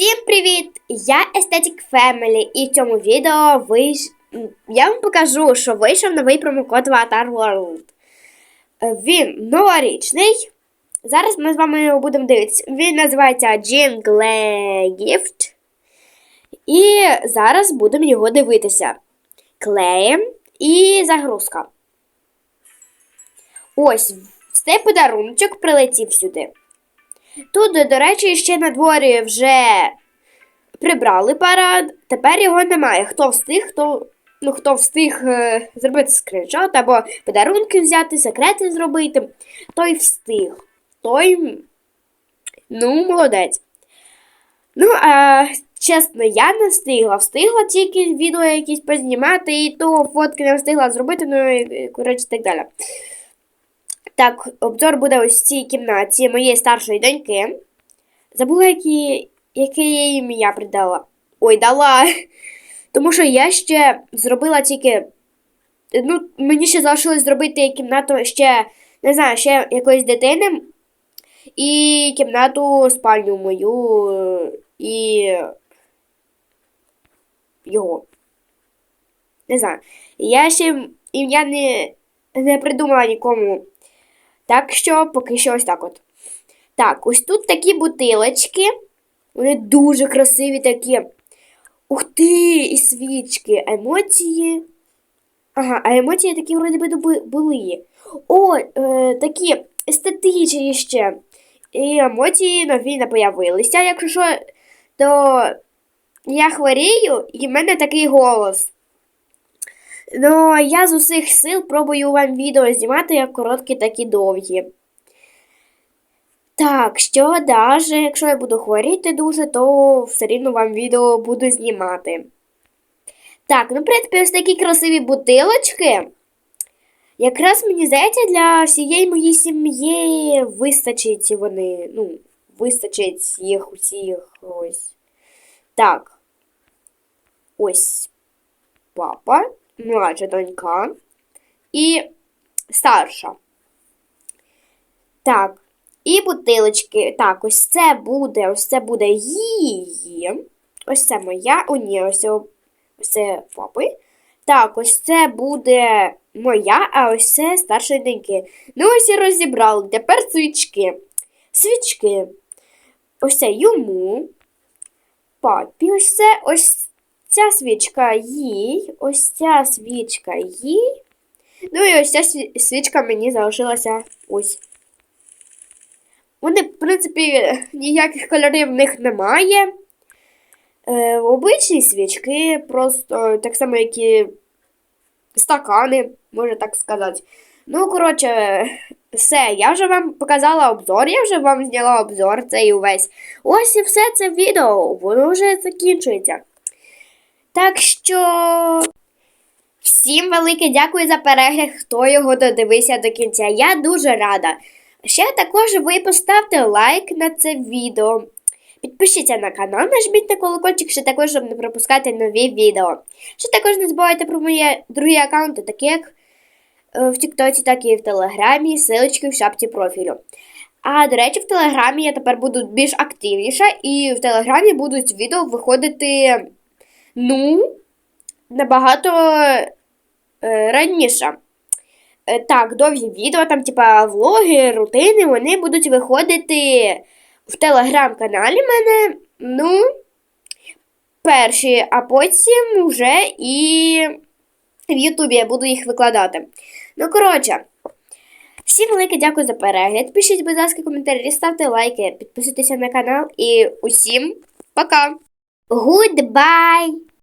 Всім привіт! Я Естетик Family і в цьому відео ви... я вам покажу, що вийшов новий промокод Avatar World. Е, Він новорічний. Зараз ми з вами його будемо дивитися. Він називається Jingle Gift. І зараз будемо його дивитися. Клеєм і загрузка. Ось цей подаруночок прилетів сюди. Тут, до речі, ще на дворі вже прибрали парад, тепер його немає. Хто встиг, хто ну, хто встиг е, зробити скріншот або подарунки взяти, секрети зробити, той встиг. Той, ну, молодець. Ну, а чесно, я не встигла. Встигла тільки відео якісь познімати, і то фотки не встигла зробити, ну і коротше так далі. Так, обзор буде ось в цій кімнаті моєї старшої доньки. Забула, які, яке я їй ім'я придала. Ой, дала. Тому що я ще зробила тільки. Ну, мені ще залишилось зробити кімнату ще, не знаю, ще якоїсь дитини. І кімнату спальню мою і його. Не знаю. Я ще ім'я не, не придумала нікому. Так що поки що ось так от. Так, ось тут такі бутилочки. Вони дуже красиві такі. Ух ти! І свічки, емоції. Ага, а емоції такі вроді би були. О, е, такі естетичні ще. І емоції нові не появилися. Якщо що, то я хворію і в мене такий голос. Ну, я з усіх сил пробую вам відео знімати як короткі, так і довгі. Так, що даже, якщо я буду хворіти дуже, то все рівно вам відео буду знімати. Так, ну, в принципі, ось такі красиві бутилочки. Якраз мені здається, для всієї моєї сім'ї вистачить вони. Ну, вистачить їх усіх ось. Так. Ось папа младша донька і старша. Так, і бутилочки. Так, ось це буде, ось це буде її. Ось це моя. О, ні, ось це папи. Так, ось це буде моя, а ось це старшої доньки. Ну, ось і розібрали. Тепер свічки. Свічки. Ось це йому. Папі, ось це ось ця свічка їй, ось ця свічка їй. Ну і ось ця свічка мені залишилася ось. Вони, в принципі, ніяких кольорів в них немає. Е, Обичні свічки, просто так само, як і стакани, можна так сказати. Ну, коротше, все, я вже вам показала обзор, я вже вам зняла обзор цей увесь. Ось і все це відео, воно вже закінчується. Так що всім велике дякую за перегляд, хто його додивився до кінця. Я дуже рада. Ще також ви поставте лайк на це відео. Підпишіться на канал, нажміть на колокольчик, ще також, щоб не пропускати нові відео. Ще також не забувайте про мої другі аккаунти, такі як е, в Тіктоці, так і в Телеграмі, силочки в шапці профілю. А, до речі, в Телеграмі я тепер буду більш активніша, і в Телеграмі будуть відео виходити. Ну, набагато е, раніше. Е, так, довгі відео, там, типа, влоги, рутини, вони будуть виходити в телеграм-каналі мене, ну, перші, а потім вже і в Ютубі я буду їх викладати. Ну, коротше, всім велике дякую за перегляд. Пишіть, будь ласка, коментарі, ставте лайки, підписуйтесь на канал і усім пока! Goodbye!